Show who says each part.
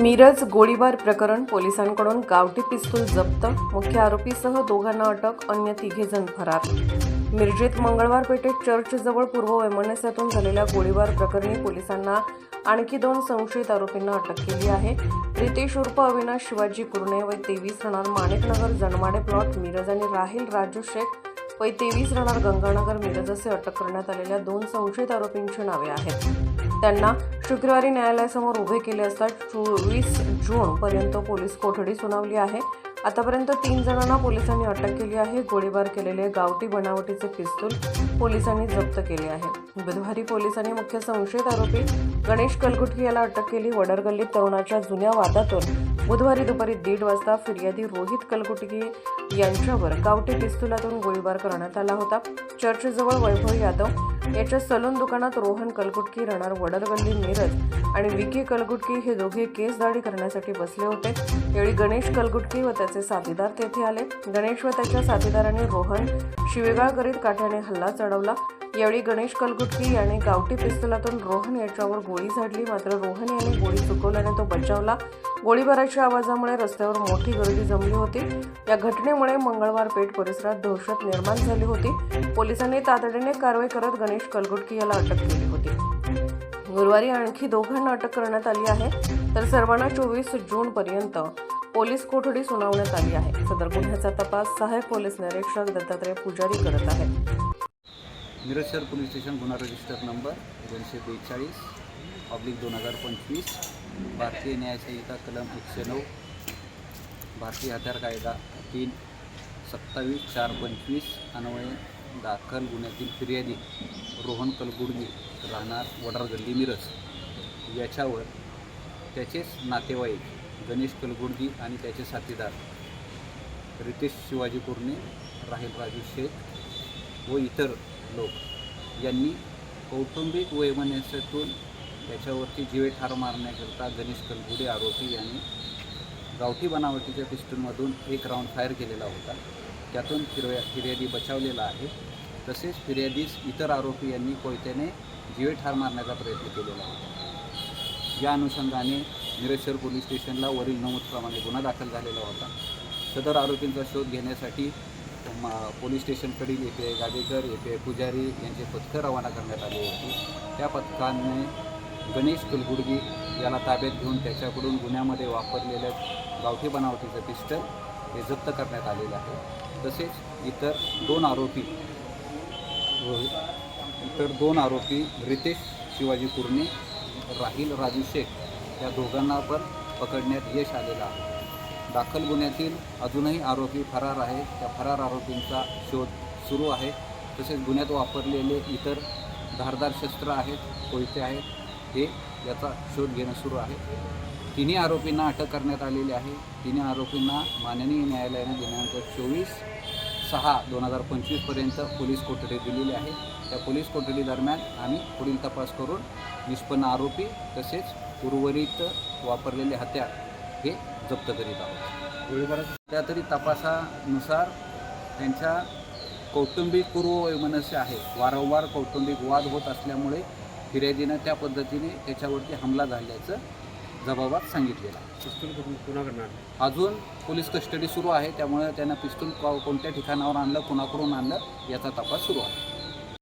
Speaker 1: मिरज गोळीबार प्रकरण पोलिसांकडून गावठी पिस्तूल जप्त. मुख्य आरोपीसह दोघांना अटक अन्य तिघे जण फरार. मिरजेत मंगळवार पेठेत चर्चजवळ पूर्व वैमनस्यातून झालेल्या गोळीबार प्रकरणी पोलिसांना आणखी दोन संशयित आरोपींना अटक केली आहे. रितेश उर्फ अविनाश शिवाजी कुरणे वय तेवीस राहणार माणिकनगर जनमाडे प्लॉट मिरज आणि राहिल राजू शेख वय तेवीस राहणार गंगानगर मिरज असे अटक करण्यात आलेल्या दोन संशयित आरोपींची नावे आहेत. त्यांना शुक्रवारी न्यायालयासमोर उभे केले असता चोवीस जूनपर्यंत पोलीस कोठडी सुनावली आहे. आतापर्यंत तीन जणांना पोलिसांनी अटक केली आहे. गोळीबार केलेले गावठी बनावटीचे पिस्तूल पोलिसांनी जप्त केले आहे. बुधवारी पोलिसांनी मुख्य संशयित आरोपी गणेश कलगुटकी याला अटक केली. वडरगल्लीत तरुणाच्या जुन्या वादातून बुधवारी दुपारी दीड वाजता फिर्यादी रोहित कलगुटकी यांच्यावर गावठी पिस्तुलातून गोळीबार करण्यात आला होता. चर्चजवळ वैभव यादव याच्या सलून दुकानात रोहन कलगुटकी राहणार वडरगल्ली नीरज आणि विकी कलगुटकी हे दोघे केस दाढी करण्यासाठी बसले होते. यावेळी गणेश कलगुटकी व त्याचे साथीदार तेथे आले. गणेश व त्याच्या साथीदारांनी रोहन शिवेगाळ करीत काठ्याने हल्ला चढवला. यावेळी गणेश कलगुटकी याने गावठी पिस्तुलातून रोहन याच्यावर गोळी झाडली. मात्र रोहन याने गोळी चुकवल्याने तो बचावला. गोळीबाराच्या आवाजामुळे रस्त्यावर मोठी गर्दी जमली होती. या घटनेमुळे मंगळवार पेठ परिसरात दहशत निर्माण झाली होती. पोलिसांनी तातडीने कारवाई करत गणेश कलगुटकी याला अटक केली होती. गुरुवारी आणखी दोघांना अटक करण्यात आली आहे. तर सर्वांना चोवीस जून पर्यंत पोलीस कोठडी सुनावण्यात आली आहे. सदर गुन्ह्याचा तपास सहाय्यक पोलीस निरीक्षक दत्तात्रय पुजारी करत आहेत.
Speaker 2: मिरज शहर पोलीस स्टेशन गुन्हा रजिस्टर नंबर दोनशे बेचाळीस ऑब्लिक दोन हजार पंचवीस भारतीय न्यायसंहिता कलम एकशे नऊ भारतीय हत्यार कायदा तीन सत्तावीस चार पंचवीस अन्वये दाखल गुन्ह्यातील फिर्यादी रोहन कलगुडगी राहणार वडार गल्ली मिरज. याच्यावर त्याचेच नातेवाईक गणेश कलगुडगी आणि त्याचे साथीदार रितेश शिवाजी कुर्णे राहील राजू शेख व इतर लोक. यांनी कौटुंबिक वैमनस्यातून त्याच्यावरती जीवे ठार मारण्याकरता गणेश कलगुडे आरोपी यांनी गावठी बनावटीच्या पिस्टलमधून एक राऊंड फायर केलेला होता. त्यातून फिर्या फिर्यादी बचावलेला आहे. तसेच फिर्यादीस इतर आरोपी यांनी कोयत्याने जीवे ठार मारण्याचा प्रयत्न केलेला होता. या अनुषंगाने मिरज पोलीस स्टेशनला वरील नमूदप्रमाणे गुन्हा दाखल झालेला होता. सदर आरोपींचा शोध घेण्यासाठी मा पोलीस स्टेशनकडील येथे पी येथे गाडेकर पुजारी यांचे पथकं रवाना करण्यात आले होते. त्या पथकाने गणेश कुलगुडगी याला ताब्यात घेऊन त्याच्याकडून गुन्ह्यामध्ये वापरलेलं गावठी बनावटीचं पिस्टल हे जप्त करण्यात आलेलं आहे. तसेच इतर दोन आरोपी इतर दोन आरोपी रितेश शिवाजी कुर्णे राहील राजू शेख या दोघांना पण पकडण्यात यश आलेलं आहे. दाखल गुन्ह्यातील अजूनही आरोपी फरार आहे. त्या फरार आरोपींचा शोध सुरू आहे. तसेच गुन्ह्यात वापरलेले इतर धारदार शस्त्र आहेत कोयते आहेत हे याचा शोध घेणं सुरू आहे. तिन्ही आरोपींना अटक करण्यात आलेली आहे. तिन्ही आरोपींना माननीय न्यायालयाने दिनांक चोवीस सहा दोन हजार पंचवीसपर्यंत पोलीस कोठडी दिलेली आहे. त्या पोलीस कोठडी दरम्यान आम्ही पुढील तपास करून निष्पन्न आरोपी तसेच उर्वरित वापरलेले हत्यार हे जप्त करीत आहोत. त्या तरी तपासानुसार त्यांच्या कौटुंबिक पूर्व वैमनस्य आहे वारंवार कौटुंबिक वाद होत असल्यामुळे फिर्यादीनं त्या पद्धतीने त्याच्यावरती हमला झाल्याचं जबाबात सांगितलेलं आहे. अजून पोलीस कस्टडी सुरू आहे त्यामुळे त्यांना पिस्तूल कोणत्या ठिकाणावर आणलं कुणाकडून आणलं याचा तपास सुरू आहे.